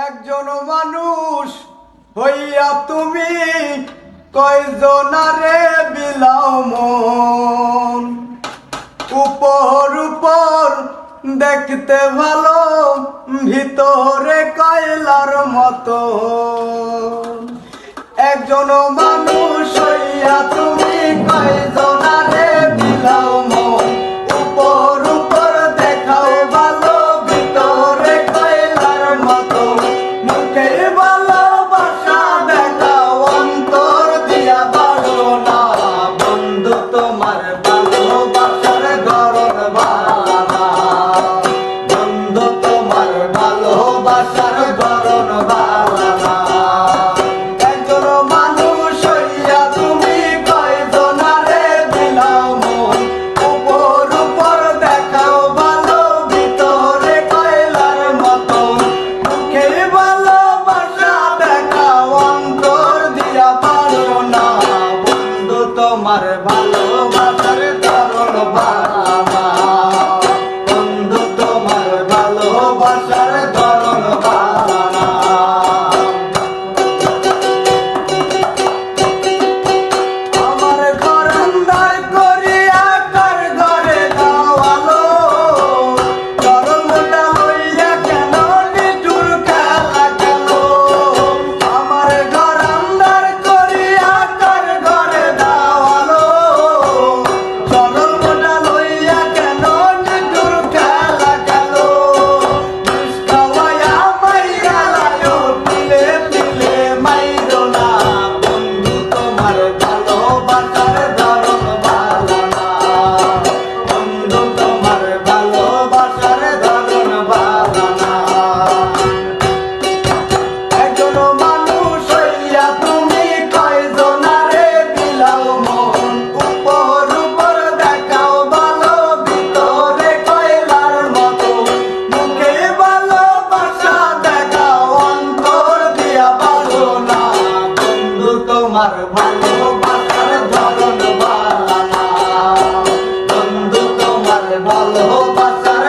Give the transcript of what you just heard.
একজন মানুষ হইয়া তুমি কয়জনারে বিলাও মন? উপর উপর দেখতে ভালো, ভিতরে কয়লার মতো। একজন মা bala Opa, tá